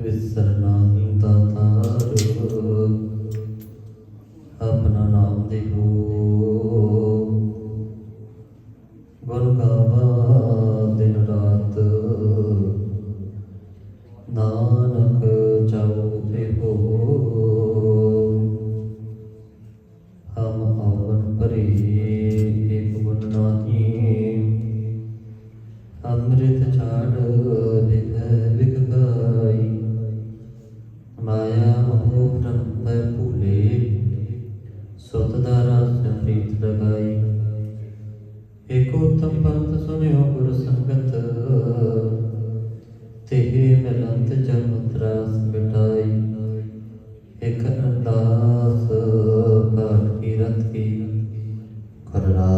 విస్తరణ ਸਤ ਦਾ ਰਸ ਅੰਮ੍ਰਿਤ ਲਗਾਈ। ਏਕੋ ਤਮ ਪੰਥ ਸੁਨਿਓ ਗੁਰ ਸੰਗਤ, ਤੇਹੇ ਮਿਲੰਤ ਜਨਮ ਤਰਾਸ ਮਿਟਾਈ। ਇਕ ਅਰਦਾਸ ਪਾਠ ਕੀ ਰਤ ਕੀ। ਕਰਨਾ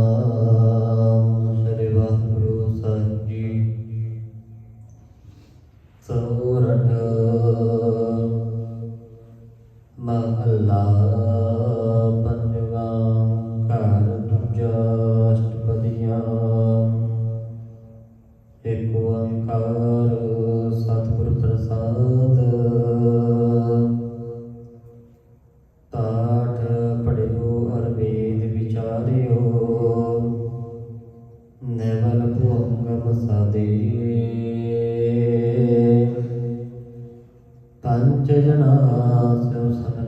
के जना से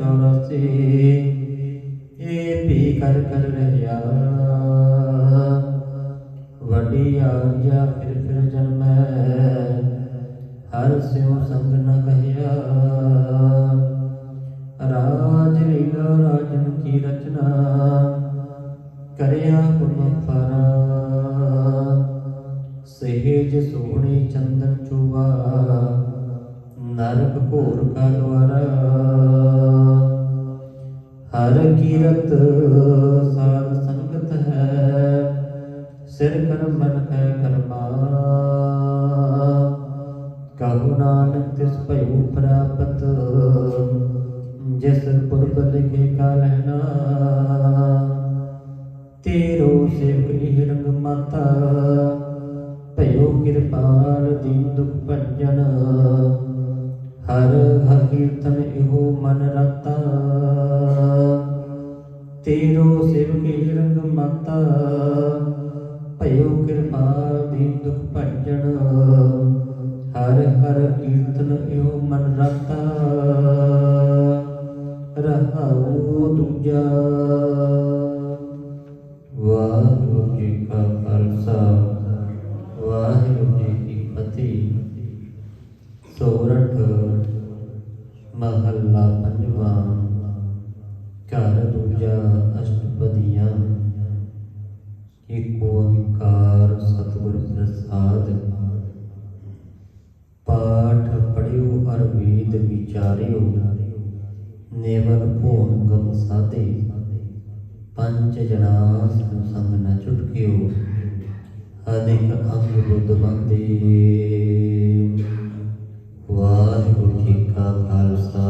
ਚੌਰਾਸੀ। ਇਹ ਵੀ ਕਰ ਕਰ ਰਹਿਆ ਵੱਡੀ ਆਰਜਾ ਫਿਰ ਫਿਰ ਜਨਮੈ ਹਰ ਸਿਉ ਸੰਗ ਨ ਕਹਿਆ। ਰਾਜ ਲੀਲਾ ਰਾਜਨ ਕੀ ਰਚਨਾ। ਕਰਿਆ ਗੁਣ ਫਰਾ ਸਹਿਜ ਸੋਹਣੀ ਚੰਦਨ ਚੂਆ ਨਰਕ ਘੋਰ ਕਾ ਦਵਾਰਾ ਹਰ ਕੀਰਤ ਸਾਧ ਸੰਗਤ ਹੈ, ਸਿਰ ਕਰਮ ਮਨ ਹੈ ਕਰਮਾ। ਕਹੋ ਨਾਨਕ ਤਿਸ ਭਇਓ ਪ੍ਰਾਪਤ, ਜਿਸ ਪੁਰਬ ਲਿਖੇ ਕਾ ਲੈਣਾ ਤੇਰੋ ਸੇਵਕ ਇਹ ਰੰਗ ਮਾਤਾ, ਭਇਓ ਕਿਰਪਾਲ ਦੀਨ ਦੁਖ ਭੰਜਨ। ਹਰ ਹਰ ਕੀਰਤਨ ਇਹੋ ਮਨ ਰਤਾ। ਤੇਰੋ ਸੇਵਕ ਰੰਗ ਮਾਤਾ, ਭਇਓ ਕਿਰਪਾਲ ਦੀਨ ਦੁਖ ਭੰਜਨ। ਹਰ ਹਰ ਕੀਰਤਨ ਇਹੋ ਮਨ ਰਤਾ, ਰਹਾਉ ਦੂਜਾ। ਵਾਹਿਗੁਰੂ ਜੀ ਕਾ ਖਾਲਸਾ, ਵਾਹਿਗੁਰੂ ਜੀ ਕੀ ਫਤਿਹ। ਸੋਰਠ ਨੇਵਲ ਭੋਗਮ ਸਾਦੇ ਪੰਜ ਜਨਾ ਸਿਉ ਸੰਗ ਨਾ ਚੁਟਕਿਓ। ਅਧਿਕ ਅੰਗ ਬੁੱਧ ਬੰਦੇ। ਵਾਹਿਗੁਰੂ ਜੀ ਕਾ ਖਾਲਸਾ।